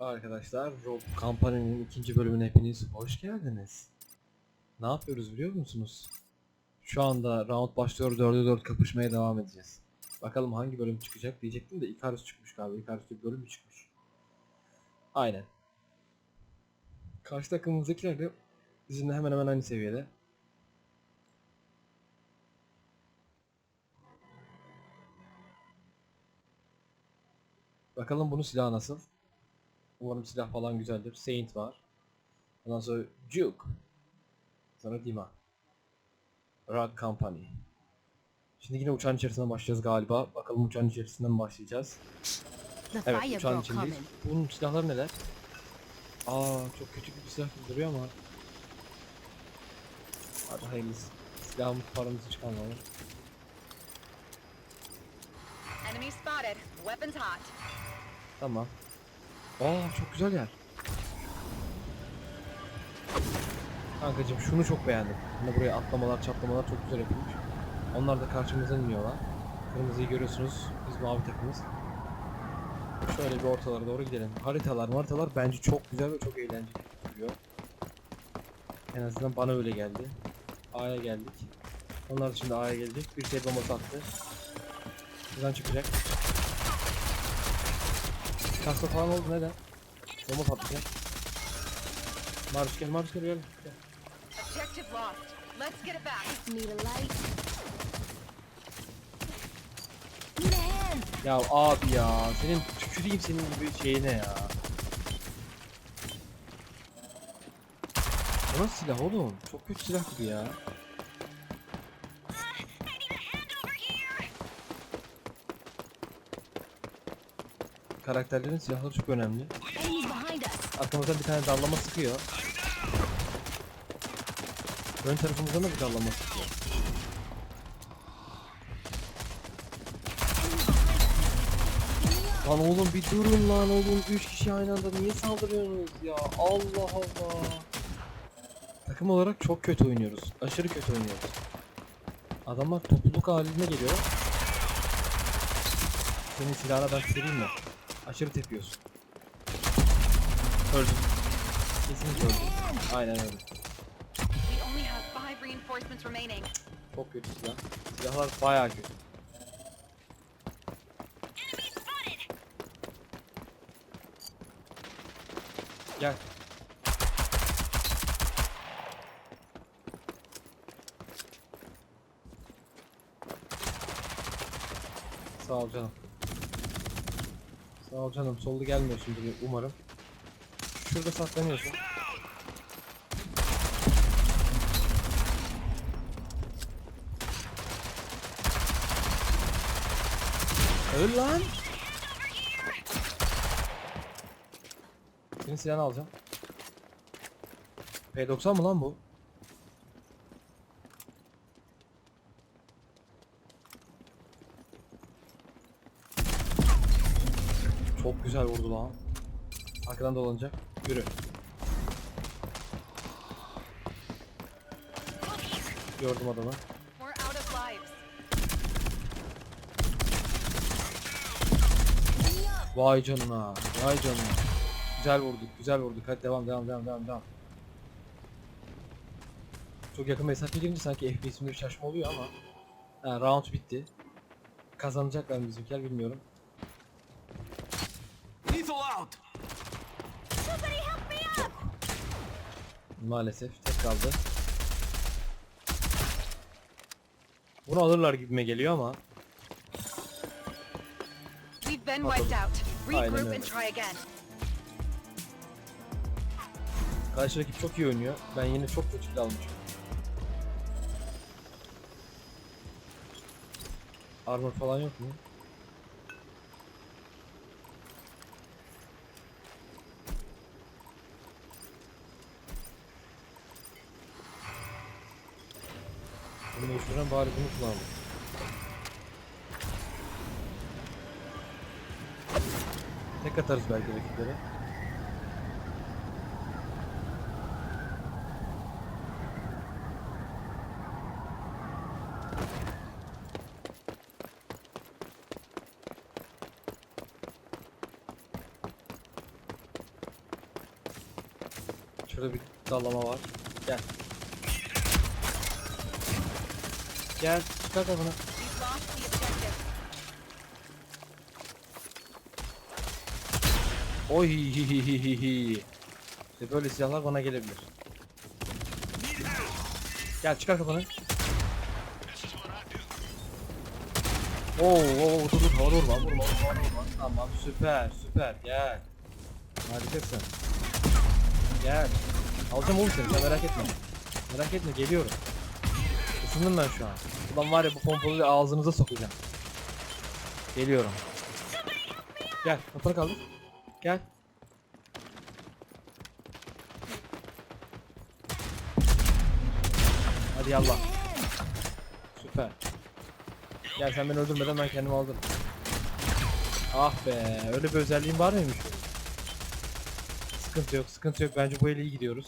Arkadaşlar Rob Company'nin ikinci bölümüne hepiniz hoş geldiniz. Ne yapıyoruz biliyor musunuz? Şu anda round başlıyor 4'e 4 kapışmaya devam edeceğiz. Bakalım hangi bölüm çıkacak diyecektim de Icarus çıkmış galiba. Icarus bir bölüm mü çıkmış? Aynen. Karşı takımımızdakiler de bizimle hemen hemen aynı seviyede. Bakalım bunun silahı nasıl? Umarım silah falan güzeldir. Saint var. Ondan sonra Duke. Sonra Dima. Rock Company. Şimdi yine uçağın içerisinden başlayacağız galiba. Bakalım uçağın içerisinden mi başlayacağız? Evet uçağın içindeyiz. Bunun silahları neler? Aa çok küçük bir silah duruyor ama. Hadi hayırlısı. Silahımız paramızı çıkarmalı. Enemy spotted. Weapons hot. Tamam. Aa çok güzel yer. Kankacım şunu çok beğendim. Yine buraya atlamalar çatlamalar çok güzel yapılmış. Onlar da karşımızdan iniyorlar. Kırmızıyı görüyorsunuz. Biz mavi takımız. Şöyle bir ortalara doğru gidelim. Haritalar haritalar bence çok güzel ve çok eğlenceli duruyor. En azından bana öyle geldi. A'ya geldik. Onlar da şimdi A'ya gelecek. Bir şey bombası attı. Buradan çıkacak. Kasma falan oldu neden? Bomba patlayacak. Marus gel, Marus gel, gel. gel. Objective lost. Let's get it back. Need a light. Ya abi ya, senin tüküreyim senin gibi şeyine ya. Bu nasıl silah oğlum? Çok kötü silah gibi ya. Karakterlerin silahları çok önemli. Arkamızdan bir tane dallama sıkıyor. Ön tarafımızdan da bir dallama sıkıyor. Lan oğlum bir durun lan oğlum 3 kişi aynı anda niye saldırıyorsunuz ya Allah Allah Takım olarak çok kötü oynuyoruz aşırı kötü oynuyoruz Adamlar topluluk haline geliyor Senin silahına ben süreyim mi? Aşırı tepiyorsun. Öldüm. Kesinlikle öldüm Aynen öyle. We only have five reinforcements remaining. Çok kötü silah. Silahlar bayağı kötü. Gel. Sağ ol canım. Sağ ol canım. Solda gelmiyor şimdi umarım. Şurada saklanıyorsun. Öl lan. Senin silahını alacağım. P90 mı lan bu? Çok güzel vurdu lan. Arkadan dolanacak. Yürü. Gördüm adamı. Vay canına. Vay canına. Güzel vurduk. Güzel vurduk. Hadi devam devam devam devam devam. Çok yakın mesafe girince sanki FPS'imde bir şaşma oluyor ama. Ha, round bitti. Kazanacaklar bizimkiler bilmiyorum. Out! Maalesef tek kaldı. Bunu alırlar gibime geliyor ama. We've been wiped out. Regroup and try again. Karşı rakip çok iyi oynuyor. Ben yine çok kötü kill almışım. Armor falan yok mu? Bunu değiştiren bari bunu kullanalım. Tek atarız belki rakiplere. Şurada bir dallama var. Gel. Gel çıkar da. Oy İşte böyle silahlar bana gelebilir. Gel çıkar kafanı. Oo, oo, dur dur vurma, vurma, vurma, vurma. Tamam, süper, süper, gel. Harikasın. Gel. Alacağım oğlum seni, sen merak etme. Merak etme, geliyorum. Isındım ben şu an. Ulan var ya bu pompalıyı ağzınıza sokacağım. Geliyorum. Gel, kafanı kaldır. Gel. Hadi yallah. Süper. Gel sen beni öldürmeden ben kendimi aldım. Ah be, öyle bir özelliğim var mıymış? Sıkıntı yok, sıkıntı yok. Bence bu ele iyi gidiyoruz.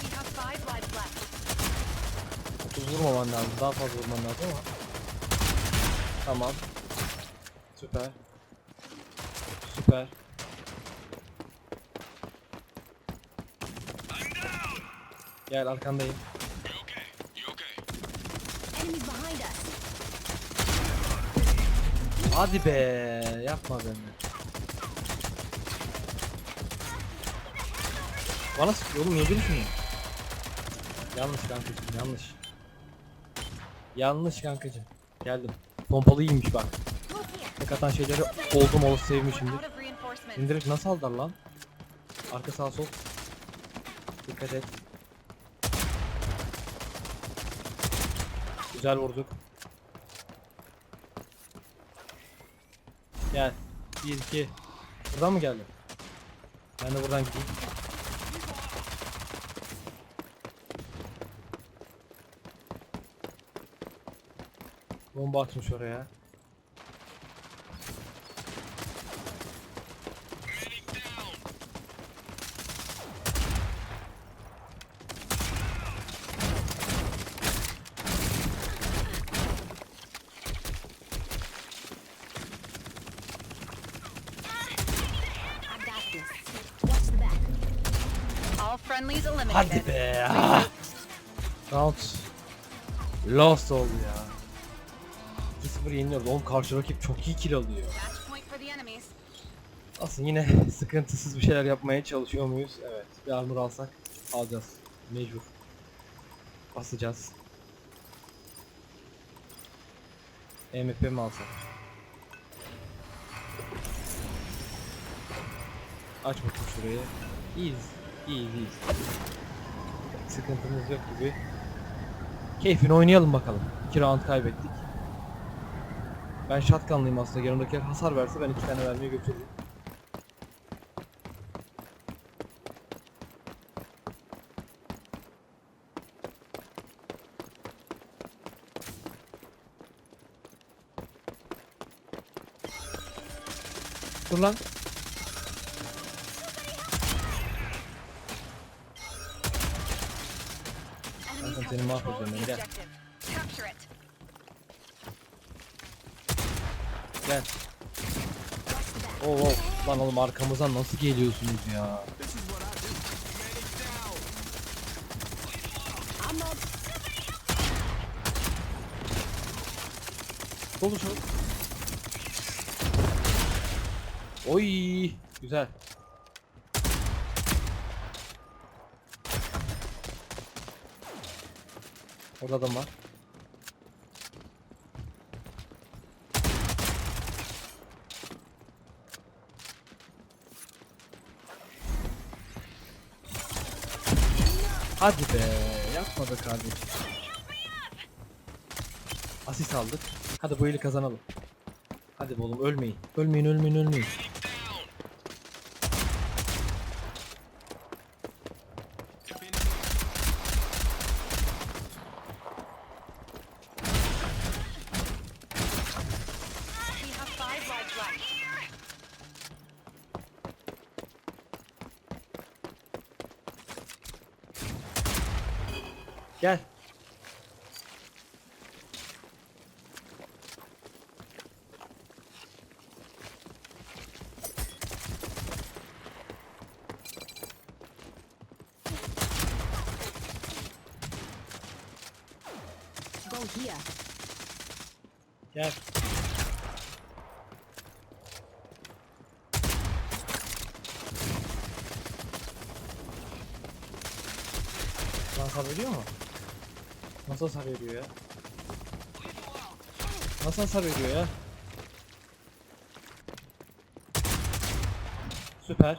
We have five lives left. Çok vurmaman lazım, daha fazla vurman lazım ama. Tamam. Süper. Süper. Gel arkandayım. Hadi be, yapma beni. Bana sıkıyor oğlum öldürür şunu. Yanlış kankacım yanlış. Yanlış kankacım. Geldim. Pompalı iyiymiş bak. Tek atan şeyleri oldum olası sevmişimdir. Reinforcements. İndirip nasıl aldılar lan? Arka sağ sol. Dikkat et. Güzel vurduk. Gel. 1 2. Buradan mı geldin? Ben de buradan gideyim. Bomba atmış oraya. Hadi be. Ah. Round lost oldu ya. 2-0 yeniliyoruz. Oğlum karşı rakip çok iyi kill alıyor. Aslında yine sıkıntısız bir şeyler yapmaya çalışıyor muyuz? Evet. Bir armor alsak alacağız. Mecbur. Basacağız. MP mi alsak? Aç bakayım şurayı. İyiyiz. İyiyiz iyiyiz. Sıkıntımız yok gibi. Keyfini oynayalım bakalım. 2 round kaybettik. Ben shotgunlıyım aslında. Yanımdakiler hasar verse ben iki tane vermeye götürürüm. Dur lan. Have seni mahvedeceğim ben, gel. objective. Capture it. Gel. Oo, oo. Lan oğlum arkamızdan nasıl geliyorsunuz ya? Dolu şu. Oy, güzel. Orada adam var. Hadi be, yapma be kardeşim. Asist aldık. Hadi bu eli kazanalım. Hadi be oğlum ölmeyin. Ölmeyin ölmeyin ölmeyin. Gel. Go here. Gel. Dans mu? Nasıl hasar veriyor ya? Nasıl hasar veriyor ya? Süper.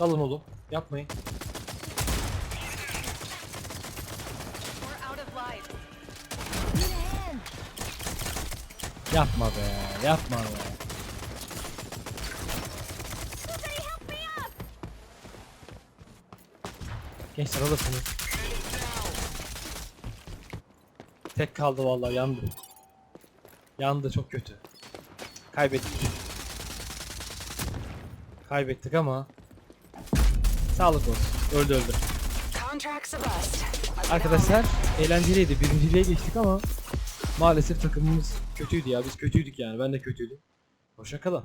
Dalın oğlum. Yapmayın. Yapma be. Yapma be. Gençler alırsınız. Tek kaldı vallahi yandı. Yandı çok kötü. Kaybettik. Kaybettik ama sağlık olsun. Öldü öldü. Arkadaşlar eğlenceliydi. Birinciliğe geçtik ama maalesef takımımız kötüydü ya. Biz kötüydük yani. Ben de kötüydüm. Hoşça kalın.